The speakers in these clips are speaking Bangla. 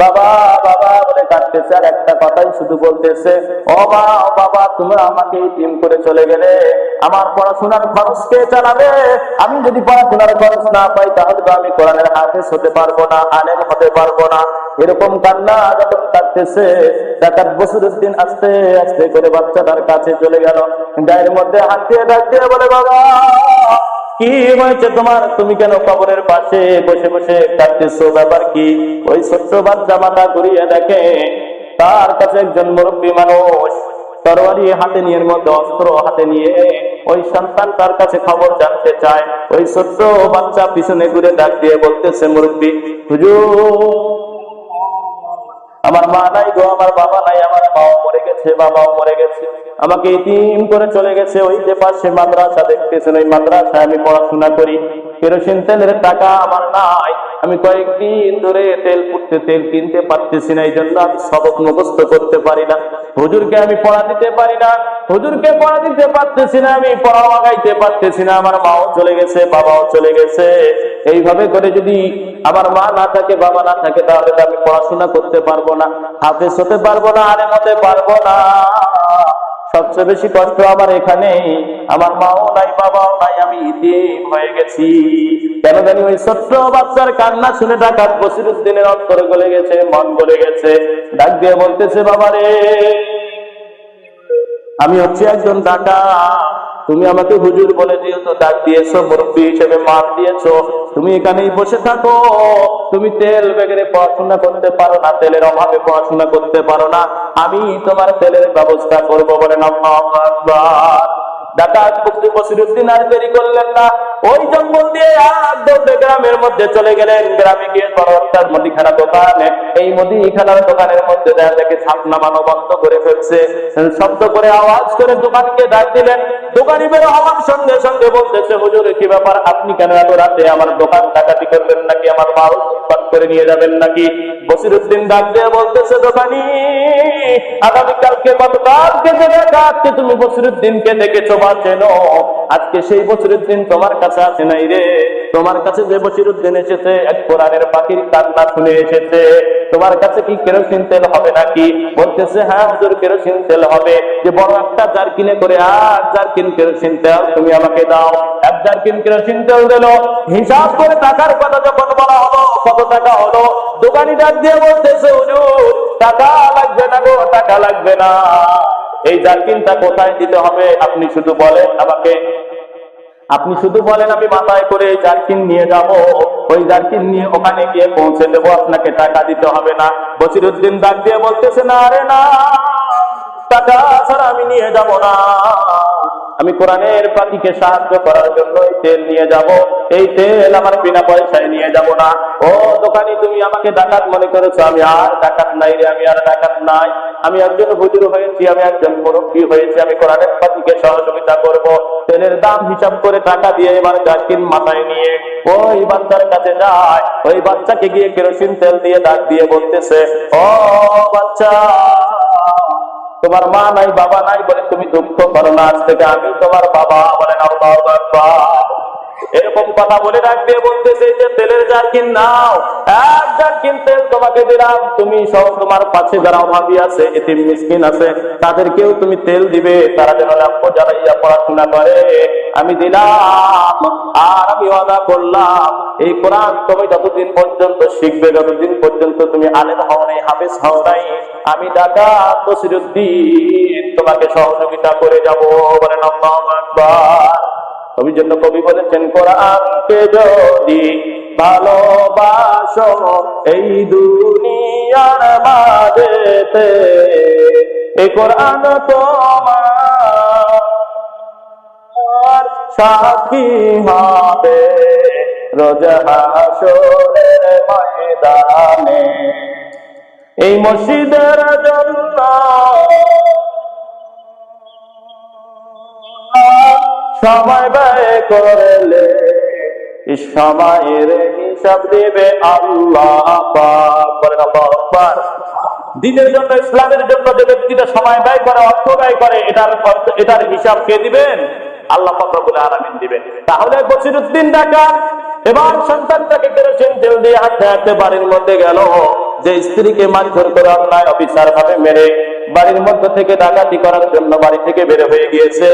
বাবা বাবা বলে কাটতেছে আর একটা কথাই শুধু বলতেছে, ও বাবা, তুমি আমাকে টিম করে চলে গেলে আমার পড়াশোনার খরচ কে চালাবে? আমি যদি পড়াশোনার খরচ না পাই, তাহলে তো আমি কোরআনের হাফেজ হতে পারব না, আলেম হতে পারব না। এরকম কান্না যখন কাটতেছে ডাকাত বসিরুদ্দিন আস্তে আস্তে করে বাচ্চাটার কাছে চলে গেল। গায়ের মধ্যে হাত দিয়ে বলে, বাবা কি হয়েছে তোমার? তুমি কেন কবরের পাশে বসে বসে কাটতেছো ব্যাপার কি? ওই ছোট্ট বাচ্চা মাথা ঘুরিয়ে দেখে তার কাছে একজন মুরব্বী মানুষ তরবারি হাতে নিয়ে মধ্যে অস্ত্র হাতে নিয়ে ওই সন্তান তার কাছে খবর জানতে চায়। ওই ছোট্ট বাচ্চা পিছনে ঘুরে ডাক দিয়ে বলতেছে, মুরব্বী, হুজুর আমার মা নাই গো, আমার বাবা নাই, আমার বাবা মরে গেছে, বাবাও মরে গেছে। আমাকে ইতিম করে চলে গেছে, ওই যে পাশে মাদ্রাসা দেখতেছেন, ওই মাদ্রাসায় আমি পড়াশোনা করি। কেরোসিন তেলের টাকা আমার নাই। আমি কয়েকদিন ধরে তেল পুড়তে, তেল কিনতে পারতেছি না এই জন্য আমি সবক মুখস্থ করতে পারি না। হুজুরকে আমি পড়া দিতে পারি না, হুজুরকে পড়া দিতে পারতেছি না, আমি পড়া লাগাইতে পারতেছি না, আমার মাও চলে গেছে, বাবাও চলে গেছে। এইভাবে করে যদি আমার মা না থাকে, বাবা না থাকে, তাহলে আমি পড়াশোনা করতে পারব না, হাফেজ হতে পারব না আরে হতে পারব না। সবচেয়ে বেশি কষ্ট আমার এখানেই, আমার মাও নাই, বাবাও নাই, আমি ইতিম হয়ে গেছি। কেন জানি ওই ছোট্ট বাচ্চার কান্না শুনে ডাকাত বসিরুদ্দিনের অন্তরে গলে গেছে, মন গলে গেছে। ডাক দিয়ে বলতেছে, বাবা রে, আমি হচ্ছে একজন ডাকা। তুমি আমাকে হুজুর বলে দিয়েছ ডাক দিয়েছ, মুরব্বী হিসেবে মাপ দিয়েছ। তুমি এখানেই বসে থাকো। তুমি তেল বেগেরে পড়াশোনা করতে পারো না, তেলের অভাবে পড়াশোনা করতে পারো না। আমি তোমার তেলের ব্যবস্থা করব বলে না ডাকাত মুক্তি বসিরুদ্দিন আর দেরি করলেন না। ওই জঙ্গল দিয়ে আর দৌড়ে গ্রামের মধ্যে চলে গেলেন। গ্রামে গিয়ে বড় একটা মুদিখানা দোকানে, এই মুদিখানার দোকানের মধ্যে দেখা দেখে ছাপ নামানো বন্ধ করে ফেলছে। শব্দ করে আওয়াজ করে দোকানকে ডাক দিলেন। দোকানি বের হওয়ার সঙ্গে সঙ্গে বলতেছে, হুজুর কি ব্যাপার? আপনি কেন এত রাতে আমার দোকান ডাকাতি করবেন নাকি? আমার মাল উৎপাদ করে নিয়ে যাবেন নাকি? বসিরুদ্দিন ডাক দিয়ে বলতেছে, দোকানি, আগামীকালকে গতকালকে যে আজকে তুমি বসিরুদ্দিনকে দেখেছ বা চেনো? আজকে সেই বসিরুদ্দিন তোমার কাছে আছে নাই রে। তোমার কাছে যে বসিরুদ্দিন এসেছে, এক কোরআনের পাখির কান্না শুনে এসেছে। তোমার কাছে কি কেরোসিন তেল হবে নাকি? বলতেছে হ্যাঁ হুজুর, কেরোসিন তেল হবে। যে বড় একটা জারকিনে করে, আর জারকিন কেরোসিন তেল তুমি আমাকে দাও। এক জারকিন কেরোসিন তেল দিল। হিসাব করে টাকার কথা যখন বলা হলো, কত টাকা হলো? দিয়ে বলতেছে, হুজুর, টাকা লাগবে না গো, টাকা লাগবে না। এই জারকিনটা কোথায় দিতে হবে? আপনি শুধু বলেন আমাকে। আপনি শুধু বলেন, আমি মাথায় করে জারকিন নিয়ে যাব। ওই জার্কিন নিয়ে ওখানে গিয়ে পৌঁছে দেবো। আপনাকে টাকা দিতে হবে না। বসিরুদ্দিন ডাক দিয়ে বলতেছে, না আরে না। টাকা ছাড়া আমি নিয়ে যাব না। আমি কোরআনের পাখিকে সাহায্য করার জন্য এই তেল নিয়ে যাব। এই তেল আমার বিনা পয়সায় নিয়ে যাব না। ও দোকানি, তুমি আমাকে ডাকাত মনে করেছ। আমি আর ডাকাত নাই রে, আমি আর ডাকাত নাই। আমি একজন হুজুর হয়েছি, আমি একজন মুরব্বী হয়েছি, আমি কোরআনের পাখিকে সহযোগিতা করব। তেলের দাম হিসাব করে টাকা দিয়ে এবার জাকির মাথায় নিয়ে ওই বাচ্চার কাছে যায়। ওই বাচ্চাকে গিয়ে কেরোসিন তেল দিয়ে ডাক দিয়ে বলতেছে, ও বাচ্চা তোমার মা নাই, বাবা নাই বলে তুমি দুঃখ করো না। আজ থেকে আমি তোমার বাবা বলেন আল্লাহু এরকম কথা বলে ডাক দিয়ে বলতেছে যে তেলের জারকিন নাও। এক জারকিন তেল তোমাকে দিলাম। তুমি সহ তোমার পাশে যারা অভাবী আছে, এতিম মিসকিন আছে, তাদেরকেও তুমি তেল দিবে। তারা যেন লক্ষ্য জ্বালাইয়া পড়াশোনা করে। আমি দিলাম, আর আমি ওয়াদা করলাম। এই কোরআন তুমি যতদিন পর্যন্ত শিখবে, যতদিন পর্যন্ত তুমি আলেম হও নাই, হাফেজ হও নাই, আমি ডাকা বসিরুদ্দিন তোমাকে সহযোগিতা করে যাব। বলেন আল্লাহু আকবার। কবির জন্য কবি বলেছেন কোরআনকে যদি ভালোবাসো, এই দুনিয়ার মাঝেতে এই কোরআন তোমার সাক্ষী হবে। রোজ হাসরের ময়দানে, এই মসজিদের জন্য সময় ব্যয় করলে সময়ের হিসাব দেবে আল্লাহ। দিনের জন্য, ইসলামের জন্য যে ব্যক্তিটা সময় ব্যয় করে, অর্থ ব্যয় করে, এটার এটার হিসাব কে দিবেন? আল্লাহ ফকরবুল আলমিন দিবেন। তাহলে বসিরুদ্দিন ডাকাত, এবার সন্তানটাকে কেরোসিন তেল দিয়ে হাঁটতে হাঁটতে বাড়ির মধ্যে গেল। যে স্ত্রীকে মারধর করে অন্যায় অফিসার ভাবে মেরে বাড়ির মধ্য থেকে ডাকাতি করার জন্য বাড়ি থেকে বের হয়ে গিয়েছে।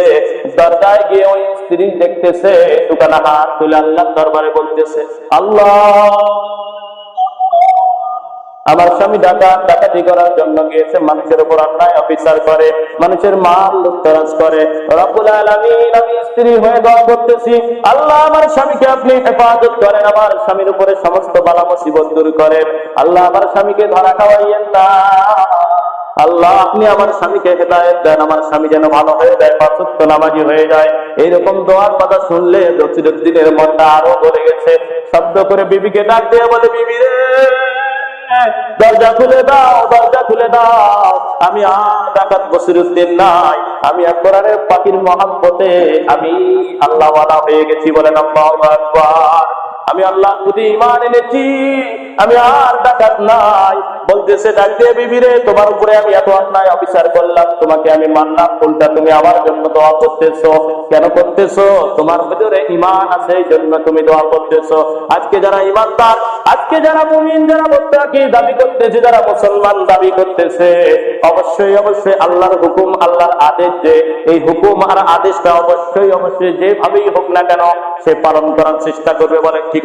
দরজায় গিয়ে ওই স্ত্রী দেখতেছে দোকানে হাত তুলে আল্লাহ দরবারে বলতেছে, আল্লাহ, আমার স্বামী ডাকা ডাকাতি করার জন্য গিয়েছে। মানুষের উপর অন্যায় অফিসার করে, মানুষের মাল লুটতরাজ করে। রব্বুল আলামিন, আমি স্ত্রী হয়ে দোয়া করতেছি। আল্লাহ, আমার স্বামীকে আপনি হেফাজত করেন। আমার স্বামীর উপরে সমস্ত বালা মুসিবত দূর করেন। আল্লাহ, আমার স্বামীকে ধরা খাওয়াইয়েন না। আল্লাহ, আপনি আমার স্বামীকে হেদায়ত দেন, আমার স্বামী যেন ভালো হয়ে যায় পাঁচত্ব নামাজি হয়ে যায়। এইরকম দোয়ার কথা শুনলে জসিরুদ্দিনের মনটা আরও বলে গেছে, শব্দ করে বিবিকে ডাক দিয়ে বলে, বিবি রে, দরজা খুলে দাও, দরজা খুলে দাও। আমি আর ডাকাত বসিরুদ্দিন নাই। আমি পাখির মহাব্বতে আমি আল্লাহ হয়ে গেছি বলেন আল্লাহু আমি আল্লাহ প্রতি ইমান এনেছি, আমি আর ডাকাত নাই। বলতেছে, ডাক দিয়ে বিবিরে তোমার উপরে আমি এত অন্যায় অফিসার করলাম, তোমাকে আমি মানলাম, উল্টা তুমি আমার জন্য দোয়া করতেছো। কেন করতেছো? তোমার ভিতরে ইমান আছে, এই জন্য তুমি দোয়া করতেছো। আজকে যারা ইমানদার আজকে যারা মুমিন, যারা মোত্তাকি, দাবি করতেছে, যারা মুসলমান, দাবি করতেছে, অবশ্যই অবশ্যই আল্লাহর হুকুম, আল্লাহর আদেশ যে, এই হুকুম আর আদেশটা অবশ্যই অবশ্যই যেভাবেই হোক না কেন, সে পালন করার চেষ্টা করবে বলে ঠিক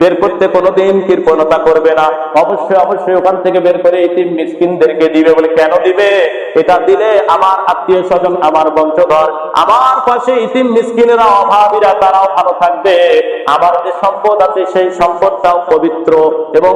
বের করতে কোনোদিন কৃপণতা করবে না। অবশ্যই অবশ্যই ওখান থেকে বের করে এটি মিসকিনদেরকে দিবে বলে কেন দিবে? এটা দিলে আমার আত্মীয় স্বজন আমার বংশধর, আমার পাশে ইতিম মিসকিনেরা, অভাবীরা, তারাও ভালো থাকবে। আমার যে সম্পদ আছে, সেই সম্পদটাও পবিত্র এবং